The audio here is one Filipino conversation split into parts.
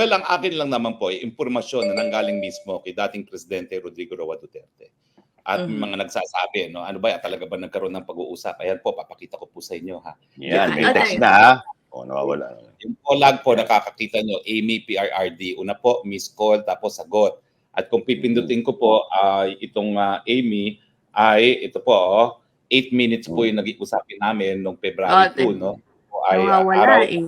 Well, ang akin lang naman po ay impormasyon na nanggaling mismo kay dating Presidente Rodrigo Roa Duterte. At may Mhm. mga nagsasabi, no, ano ba, talaga ba nagkaroon ng pag-uusap? Ayan po, papakita ko po sa inyo, ha. Yan, may Yan, text na ha. O, nawawala. Yung polag po, nakakakita nyo, Amy PRRD. Una po, miss call, tapos sagot. At kung pipindutin ko po, ay itong ah, Amy, ay ito po, oh, 8 minutes po yung naging usapin namin noong February Oh, 2, no? O, ay ah, Nawawala araw eh.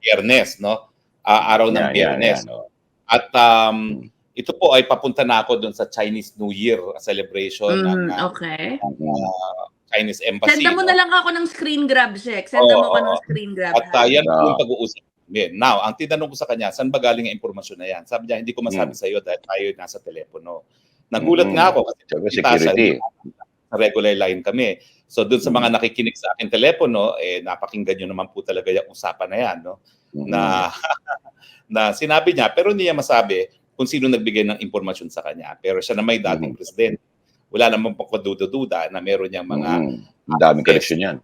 biyernes, no? Ah, araw ng yan, biyernes. yan, o. At um, ito po ay papunta na ako doon sa Chinese New Year celebration ng Mhm, ah, okay. Chinese Embassy. Senda mo no? na lang ako ng screen grab, Shek. Senda Oo, mo ko ng oo. screen grab. At uh, yan po Ah. yung pag-uusap namin. Now, ang tinanong ko sa kanya, saan ba galing ang impormasyon na yan? Sabi niya, hindi ko masabi Hmm. sa iyo dahil tayo nasa telepono. Nagulat Hmm. nga ako kasi security. sa regular line kami. So doon sa Hmm. mga nakikinig sa akin telepono, eh napakinggan nyo naman po talaga yung usapan na yan, no? Mm. Na na sinabi niya pero hindi niya masabi kung sino nagbigay ng impormasyon sa kanya. Pero siya na may dating Mhm. presidente. Wala namang pagkaduda-duda na meron niyang mga Mm. Ang daming connection yan.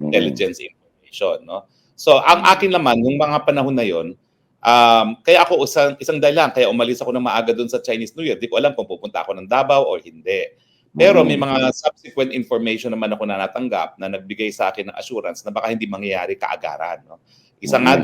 Mm. intelligence information, no? So, ang akin naman nung mga panahon na 'yon, um, kaya ako isang isang dahilan kaya umalis ako ng maaga doon sa Chinese New Year. Di ko alam kung pupunta ako ng Davao or hindi. Pero may Mm. mga subsequent information naman ako na natanggap na nagbigay sa akin ng assurance na baka hindi mangyayari kaagaran, no? Isa nga Mm.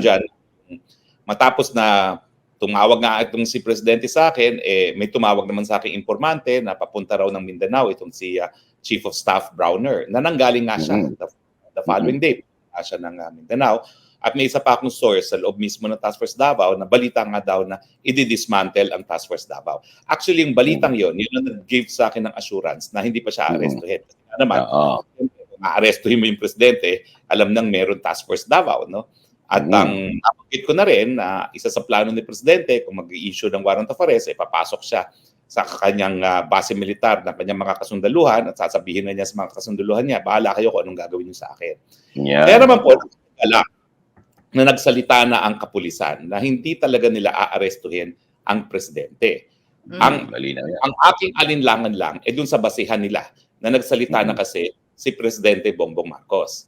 Matapos na tumawag nga itong si presidente sa akin, eh may tumawag naman sa akin informante na papunta raw ng Mindanao itong si ah, Chief of Staff Browner na nanggaling nga siya Mhm. the, the following day uh, siya ng ah, Mindanao at may isa pa akong source sa loob mismo ng Task Force Davao na balita nga daw na i-dismantle ang Task Force Davao. Actually, yung balitang yon, yun ang nag-give sa akin ng assurance na hindi pa siya Mhm. arrestuhin. Kasi nga naman, Oo. kung aarestuhin mo yung presidente, alam nang meron Task Force Davao, no? At Mm. ang nabanggit ko na rin na isa sa plano ni presidente kung mag-i-issue ng warrant of arrest, ay papasok siya sa kanyang ah, base militar ng kanyang mga kasundaluhan at sasabihin na niya sa mga kasundaluhan niya, bahala kayo kung anong gagawin niyo sa akin. Yan. Kaya naman po, wala na nagsalita na ang kapulisan na hindi talaga nila aarestuhin ang presidente. Mm. ang-. Ang aking alinlangan lang, eh dun sa basihan nila na nagsalita na kasi si Presidente Bongbong Marcos.